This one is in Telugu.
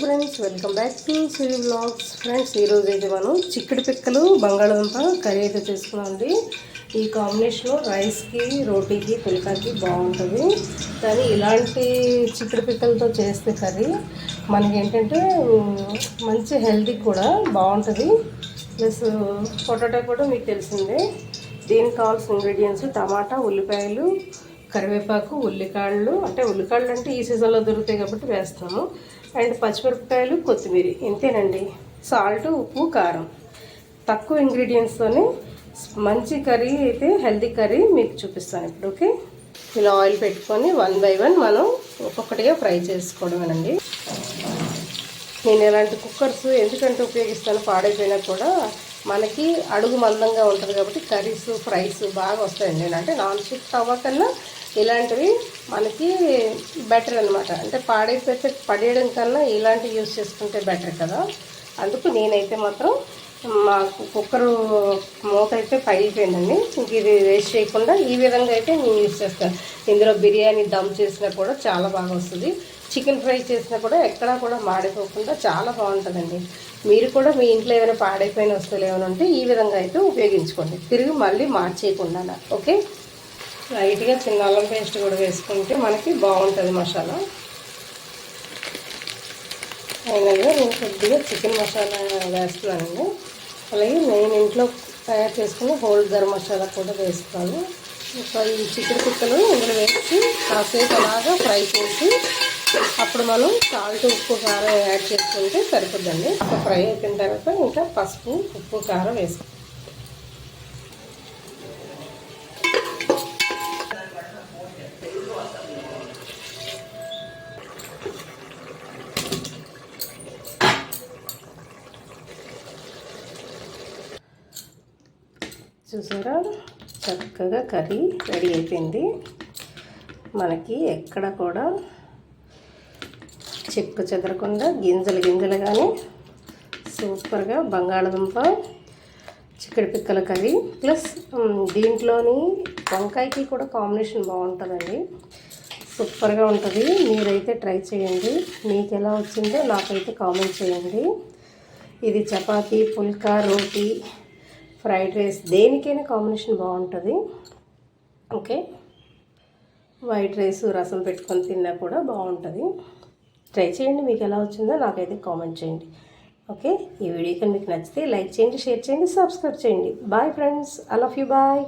Friends welcome back to Siri vlogs friends ఈరోజు అయితే మనం చిక్కుడు పిక్కలు బంగాళదుంప కర్రీ అయితే చేసుకున్నామండి ఈ కాంబినేషన్ రైస్కి రోటీకి పులికాకి బాగుంటుంది. కానీ ఇలాంటి చిక్కుడు పిక్కలతో చేస్తే కర్రీ మనకి ఏంటంటే మంచి హెల్తీ కూడా బాగుంటుంది. ప్లస్ పొటాటో కూడా మీకు తెలిసిందే. దీనికి కావాల్సిన ఇంగ్రీడియంట్స్ టమాటా ఉల్లిపాయలు కరివేపాకు ఉల్లికాళ్ళు అంటే ఉల్లికాళ్ళు అంటే ఈ సీజన్లో దొరుకుతాయి కాబట్టి వేస్తాము. అండ్ పచ్చిమిరపకాయలు కొత్తిమీర ఇంతేనండి. సాల్ట్ ఉప్పు కారం. తక్కువ ఇంగ్రీడియంట్స్తోనే మంచి కర్రీ అయితే హెల్తీ కర్రీ మీకు చూపిస్తాను ఇప్పుడు ఓకే? ఇలా ఆయిల్ పెట్టుకొని వన్ బై వన్ మనం ఒక్కొక్కటిగా ఫ్రై చేసుకోవడమేనండి. నేను ఇలాంటి కుక్కర్స్ ఎందుకంటే ఉపయోగిస్తాను పాడైపోయినా కూడా మనకి అడుగు మందంగా ఉంటుంది కాబట్టి కర్రీస్ ఫ్రైస్ బాగా వస్తాయండి. అంటే నాన్ స్టిక్ తవ్వ కన్నా ఇలాంటివి మనకి బెటర్ అనమాట అంటే పాడైపోతే పడేయడం కన్నా ఇలాంటివి యూస్ చేసుకుంటే బెటర్ కదా. అందుకు నేనైతే మాత్రం మా కుక్కర్ మూత అయితే పగిలిపోయిందండి. ఇంక ఇది వేస్ట్ చేయకుండా ఈ విధంగా అయితే నేను యూస్ చేస్తాను. ఇందులో బిర్యానీ దమ్ చేసినా కూడా చాలా బాగా వస్తుంది. చికెన్ ఫ్రై చేసినా కూడా ఎక్కడా కూడా మాడిపోకుండా చాలా బాగుంటుందండి. మీరు కూడా మీ ఇంట్లో ఏమైనా పాడైపోయిన వస్తువులు ఏమైనా ఉంటే ఈ విధంగా అయితే ఉపయోగించుకోండి. తిరిగి మళ్ళీ మార్చేయకుండా ఓకే? లైట్గా చిన్న అల్లం పేస్ట్ కూడా వేసుకుంటే మనకి బాగుంటుంది మసాలా. ఫైనల్గా నేను కొద్దిగా చికెన్ మసాలా వేస్తున్నానండి. అలాగే నేను ఇంట్లో తయారు చేసుకున్న హోల్ గరం మసాలా కూడా వేస్తాను. ఇంకా ఈ చికెన్ కుక్కలు ఇందులో వేసి కాసేపు అలాగా ఫ్రై చేసి అప్పుడు మనం సాల్ట్ ఉప్పు కారం యాడ్ చేసుకుంటే సరిపోద్దండి. ఫ్రై అయిపోయిన తర్వాత ఇంకా పసుపు ఉప్పు కారం వేసుకుంటాం చూసారా? చక్కగా కర్రీ రెడీ అయిపోయింది. మనకి ఎక్కడ కూడా చెక్కు చెదరకుండా గింజలు గింజలు కానీ సూపర్గా బంగాళదుంప చిక్కడి పిక్కల కర్రీ ప్లస్ దీంట్లోని వంకాయకి కూడా కాంబినేషన్ బాగుంటుందండి. సూపర్గా ఉంటుంది. మీరైతే ట్రై చేయండి. మీకు ఎలా వచ్చిందో నాకైతే కామెంట్ చేయండి. ఇది చపాతీ పుల్కా రోటీ ఫ్రైడ్ రైస్ దేనికైనా కాంబినేషన్ బాగుంటుంది. ఓకే. వైట్ రైస్ రసం పెట్టుకొని తిన్నా కూడా బాగుంటుంది. ట్రై చేయండి మీకు ఎలా వచ్చిందో నాకైతే కామెంట్ చేయండి. ఓకే. ఈ వీడియో కానీ మీకు నచ్చితే లైక్ చేయండి షేర్ చేయండి సబ్స్క్రైబ్ చేయండి. Bye friends. I love you bye